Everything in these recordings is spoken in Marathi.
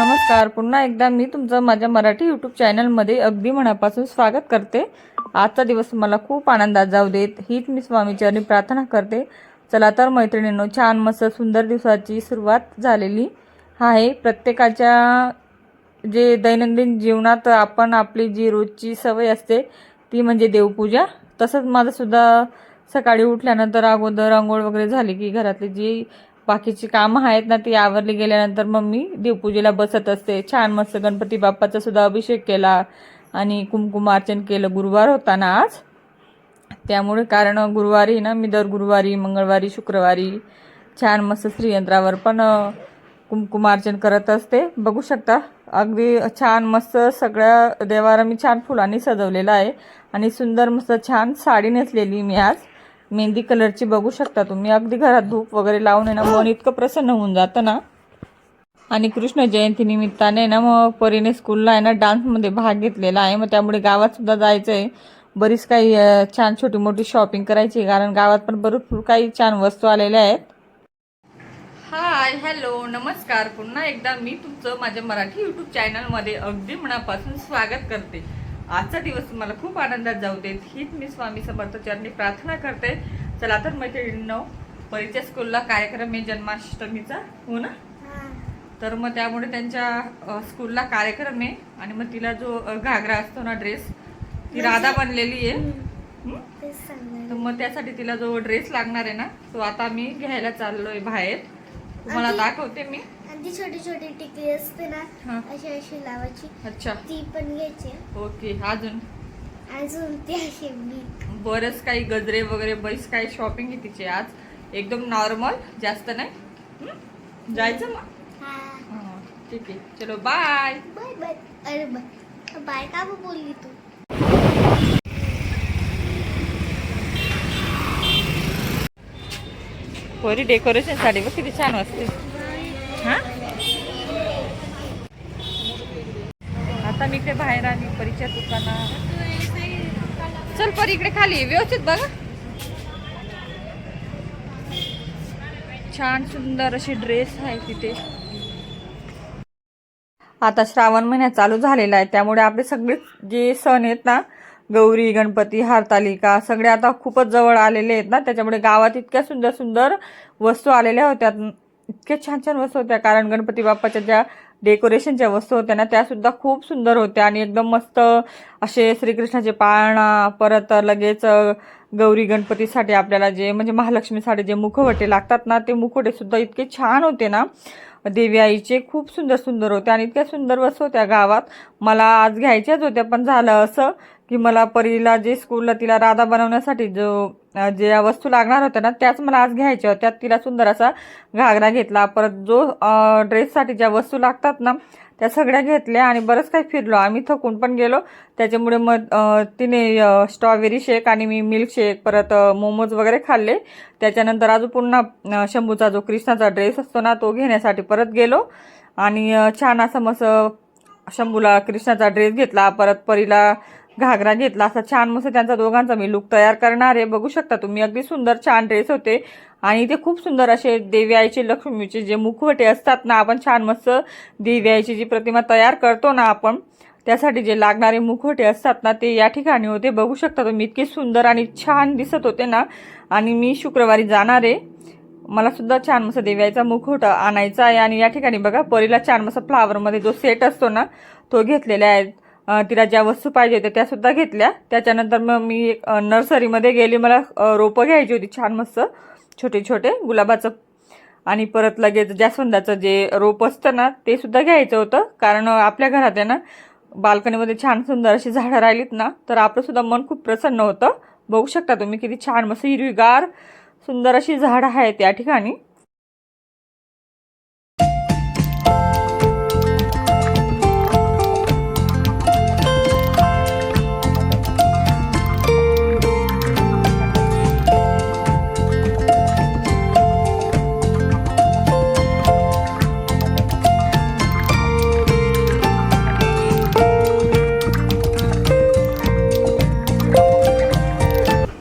नमस्कार. पुन्हा एकदा मी तुमचं माझ्या मराठी यूट्यूब चॅनलमध्ये अगदी मनापासून स्वागत करते. आजचा दिवस मला खूप आनंदात जाऊ देत. हीच मी स्वामीचरणी प्रार्थना करते. चला तर मैत्रिणींनो छान मस्त सुंदर दिवसाची सुरुवात झालेली आहे. प्रत्येकाच्या जे दैनंदिन जीवनात आपण आपली जी रोजची सवय असते ती म्हणजे देवपूजा. तसंच माझंसुद्धा सकाळी उठल्यानंतर अगोदर आंघोळ वगैरे झाली की घरातली जी बाकीची कामं आहेत ना ती आवरली गेल्यानंतर मग मी देवपूजेला बसत असते. छान मस्त गणपती बाप्पाचा सुद्धा अभिषेक केला आणि कुंकुमार्चन केलं. गुरुवार होता ना आज. त्यामुळे कारण गुरुवारी ना मी दर गुरुवारी मंगळवारी शुक्रवारी छान मस्त श्रीयंत्रावर पण कुमकुमार्चन कुंकुमार्चन करत असते. बघू शकता अगदी छान मस्त सगळ्या देवाला मी छान फुलांनी सजवलेलं आहे. आणि सुंदर मस्त छान साडी नेसलेली मी आज. मेहंदी कलरची बघू शकता तुम्ही. अगदी घरात धूप वगैरे लावून आहे ना मन इतकं प्रसन्न होऊन जातं ना. आणि कृष्ण जयंती निमित्ताने ना मग परीने स्कूलला आहे ना डान्समध्ये भाग घेतलेला आहे. मग त्यामुळे गावात सुद्धा जायचं आहे बरीच काही छान छोटी मोठी शॉपिंग करायची आहे, कारण गावात पण भरपूर काही छान वस्तू आलेल्या आहेत. हाय हॅलो नमस्कार. पुन्हा एकदा मी तुमचं माझ्या मराठी यूट्यूब चॅनलमध्ये अगदी मनापासून स्वागत करते. आजचा दिवस मला खूप आनंदात जाऊ देत. हीच मी स्वामी समर्थ चरणी प्रार्थना करते. चला तर मैत्रिणींनो परीच्या स्कूलला कार्यक्रम आहे जन्माष्टमीचा हो ना? तर मग त्यामुळे त्यांच्या स्कूलला कार्यक्रम आहे आणि मग तिला जो घागरा असतो ना ड्रेस ती राधा बनलेली आहे? तर मग त्यासाठी तिला जो ड्रेस लागणार आहे ना तो आता मी घ्यायला चाललोय बाहेर. तुम्हाला दाखवते मी. ती छोटी छोटी टिकली असते ना. अशी अशी लावायची. अच्छा. ती पण घ्यायची. ओके अजून? अजून ती अशी मी. बरंच काही गजरे वगैरे बरीच काही शॉपिंग आहे तिची आज. एकदम नॉर्मल जास्त नाही? जायचं मग? ठीक आहे. चलो बाय बाय बाय अरे बाय बाय का बोलली तू? पोरी डेकोरेशनसाठी बघ किती छान वाटते हा? आता मी इकडे बाहेर आली परीच्या दुकानात चल परी इकडे खाली व्यवस्थित बघ. छान सुंदर असे ड्रेस आहे तिथे. आता श्रावण महिना चालू झालेला आहे त्यामुळे आपले सगळे जे सण आहेत ना गौरी गणपती हारतालिका सगळे आता खूपच जवळ आलेले आहेत ना त्याच्यामुळे गावात इतक्या सुंदर सुंदर वस्तू आलेल्या होत्या. इतक्या छान छान वस्तू होत्या कारण गणपती बाप्पाच्या ज्या डेकोरेशनच्या वस्तू होत्या ना त्या सुद्धा खूप सुंदर होत्या आणि एकदम मस्त असे श्रीकृष्णाचे पाळणा परत लगेच गौरी गणपतीसाठी आपल्याला जे म्हणजे महालक्ष्मीसाठी जे मुखवटे लागतात ना ते मुखवटे सुद्धा इतके छान होते ना. देवी आईचे खूप सुंदर सुंदर होते आणि इतक्या सुंदर वस्तू होत्या गावात. मला आज घ्यायच्याच होत्या पण झालं असं की मला परीला जे स्कूलला तिला राधा बनवण्यासाठी जो ज्या वस्तू लागणार होत्या ना त्याच मला आज घ्यायच्या होत्या. तिला सुंदर असा घागरा घेतला. परत जो ड्रेससाठी ज्या वस्तू लागतात ना त्या सगळ्या घेतल्या आणि बरंच काही फिरलो. आम्ही थकून पण गेलो. त्याच्यामुळे मग तिने स्ट्रॉबेरी शेक आणि मी मिल्क शेक परत मोमोज वगैरे खाल्ले. त्याच्यानंतर अजून पुन्हा शंभूचा जो कृष्णाचा ड्रेस असतो ना तो घेण्यासाठी परत गेलो. आणि छान असं मस्त शंभूला कृष्णाचा ड्रेस घेतला. परत परीला घागरा घेतला असा छान मस्त त्यांचा दोघांचा मी लुक तयार करणार आहे. बघू शकता तुम्ही अगदी सुंदर छान ड्रेस होते. आणि ते खूप सुंदर असे देवी आईचे लक्ष्मीचे जे मुखवटे असतात ना आपण छान मस्त देवी आईची जी प्रतिमा तयार करतो ना आपण त्यासाठी जे लागणारे मुखवटे असतात ना ते या ठिकाणी होते. बघू शकता तुम्ही इतके सुंदर आणि छान दिसत होते ना. आणि मी शुक्रवारी जाणार आहे. मला सुद्धा छान मस्त देव्याचा मुखवटा आणायचा आहे. आणि या ठिकाणी बघा परीला छान मस्त फ्लावरमध्ये जो सेट असतो ना तो घेतलेला आहे. तिला ज्या वस्तू पाहिजे होत्या त्यासुद्धा घेतल्या. त्याच्यानंतर मग मी एक नर्सरीमध्ये गेली. मला रोपं घ्यायची होती छान मस्त छोटे छोटे गुलाबाचं. आणि परत लगेच जास्वंदाचं जे रोप असतं ना ते सुद्धा घ्यायचं होतं. कारण आपल्या घरात आहे ना बाल्कनीमध्ये छान सुंदर अशी झाडं राहिलीत ना तर आपलंसुद्धा मन खूप प्रसन्न होतं. बघू शकता तुम्ही किती छान मस्त हिरवीगार सुंदर अशी झाडं आहेत त्या ठिकाणी.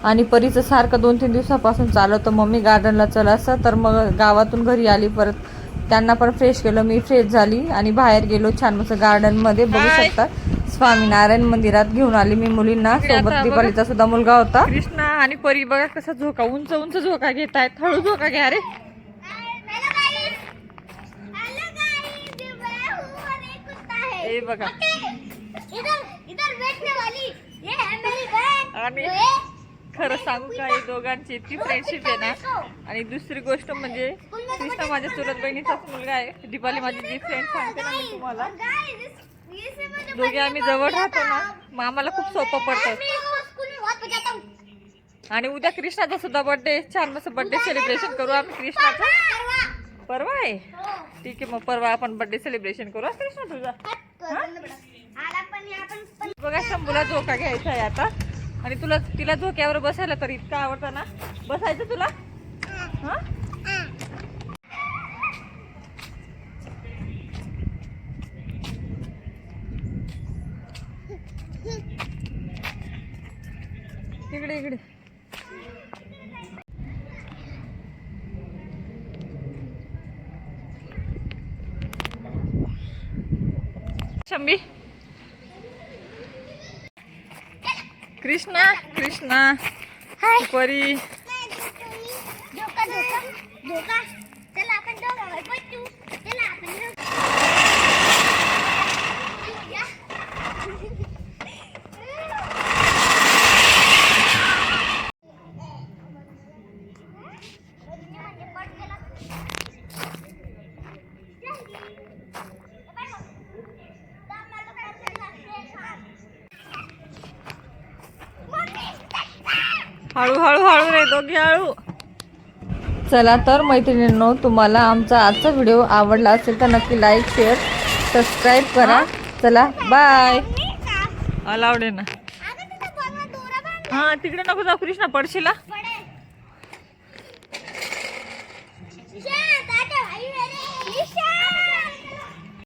आणि परीचं सारखं दोन तीन दिवसापासून चालवतं मम्मी गार्डनला चल असं तर मग गावातून घरी आली परत त्यांना पण फ्रेश केलं. मी फ्रेश झाली आणि बाहेर गेलो छान मस्त गार्डनमध्ये. बघू. शकता स्वामीनारायण मंदिरात घेऊन आली मी मुलींना. सोबत. दीपालीचा सुद्धा मुलगा होता. कृष्णा आणि परी बघा कसा झोका उंच उंच झोका घेत आहेत. हळू झोका घ्या रे. हेलो गाइस हेलो गाइस मैं हूँ और एक कुत्ता है ये बघा. ओके, इधर इधर बैठने वाली. ये है मेरी बहन. आणि खरं सांगू का ही दोघांची इतकी फ्रेंडशिप आहे ना. आणि दुसरी गोष्ट म्हणजे कृष्णा माझ्या चुलत बहिणीचाच मुलगा आहे. दीपाली माझी जी फ्रेंड सांगते ना मी तुम्हाला. दोघे आम्ही जवळ राहतो ना मग आम्हाला खूप सोपं पडतं. आणि उद्या कृष्णाचा सुद्धा बर्थडे छान मस्त बर्थडे सेलिब्रेशन करू आम्ही कृष्णाचा. परवा आहे? हो. ठीक आहे मग परवा आपण बर्थडे सेलिब्रेशन करू. हा कृष्णा तुझा. बघा शंभूला झोका घ्यायचा आहे आता. आणि तुला तिला झोक्यावर बसायला तर इतकं आवडतं ना? बसायचं तुला? हा? इकडे इकडे. शंभी? कृष्णा कृष्णा परी धोका धोका धोका. चला आपण दोघांवर पटू चला आपण दोघं- या. हळू हळू हळू रे दोघी हळू. चला तर मैत्रिणींनो तुम्हाला आमचा आजचा व्हिडिओ आवडला असेल तर नक्की लाईक शेअर सबस्क्राईब करा. चला बाय अलाउड आहे ना? हा तिकडे नको जाऊ कृष्णा पडशील.